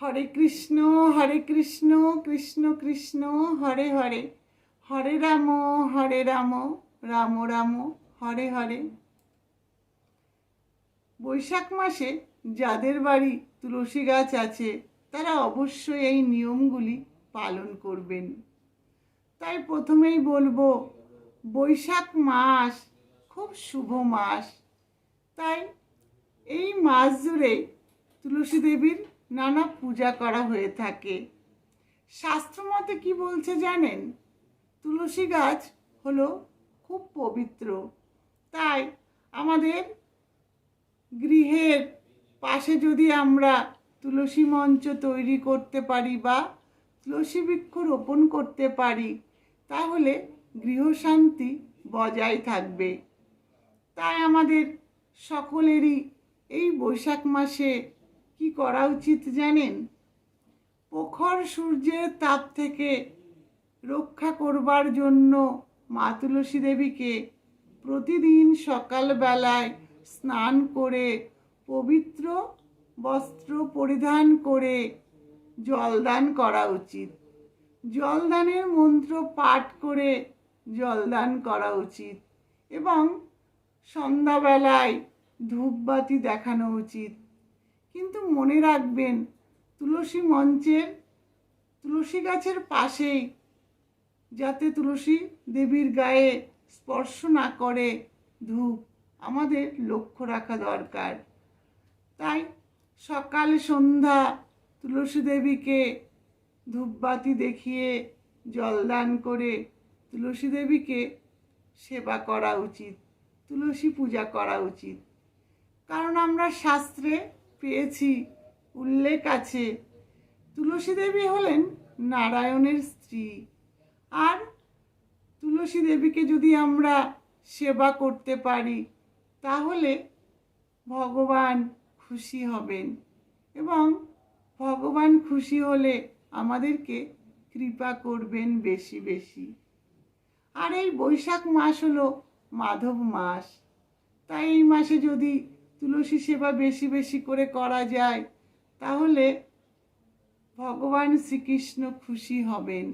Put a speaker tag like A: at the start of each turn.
A: হরে কৃষ্ণ হরে কৃষ্ণ কৃষ্ণ কৃষ্ণ হরে হরে হরে রাম হরে রাম রাম রাম হরে হরে বৈশাখ মাসে যাদের বাড়ি তুলসী গাছ আছে তারা অবশ্যই এই নিয়মগুলি পালন করবেন তাই প্রথমেই বলবো বৈশাখ মাস খুব শুভ মাস তাই এই মাস জুড়ে তুলসী দেবীর নানা পূজা করা হয়ে থাকে শাস্ত্রমতে কি বলছে জানেন তুলসী গাছ হলো খুব পবিত্র তাই আমাদের গৃহের পাশে যদি আমরা তুলসী মঞ্চ তৈরি করতে পারি বা তুলসী বৃক্ষ রোপণ করতে পারি তাহলে গৃহশান্তি বজায় থাকবে তাই আমাদের সকলেরই এই বৈশাখ মাসে কি করা উচিত জানেন প্রখর সূর্যের তাপ থেকে রক্ষা করবার জন্য মা তুলসী দেবীকে প্রতিদিন সকালবেলায় স্নান করে পবিত্র বস্ত্র পরিধান করে জলদান করা উচিত জলদানের মন্ত্র পাঠ করে জলদান করা উচিত এবং সন্ধ্যাবেলায় ধূপবাতি দেখানো উচিত কিন্তু মনে রাখবেন তুলসী মঞ্চের তুলসী গাছের পাশেই যাতে তুলসী দেবীর গায়ে স্পর্শ না করে ধূপ আমাদের লক্ষ্য রাখা দরকার তাই সকাল সন্ধ্যা তুলসী দেবীকে ধূপবাতি দেখিয়ে জলদান করে তুলসী দেবীকে সেবা করা উচিত তুলসী পূজা করা উচিত কারণ আমরা শাস্ত্রে পেয়েছি উল্লেখ আছে তুলসী দেবী হলেন নারায়ণের স্ত্রী আর তুলসী দেবীকে যদি আমরা সেবা করতে পারি তাহলে ভগবান খুশি হবেন এবং ভগবান খুশি হলে আমাদেরকে কৃপা করবেন বেশি বেশি আর এই বৈশাখ মাস হলো মাধব মাস তাই এই মাসে যদি তুলসী সেবা বেশি বেশি করে করা যায় তাহলে ভগবান শ্রীকৃষ্ণ খুশি হবেন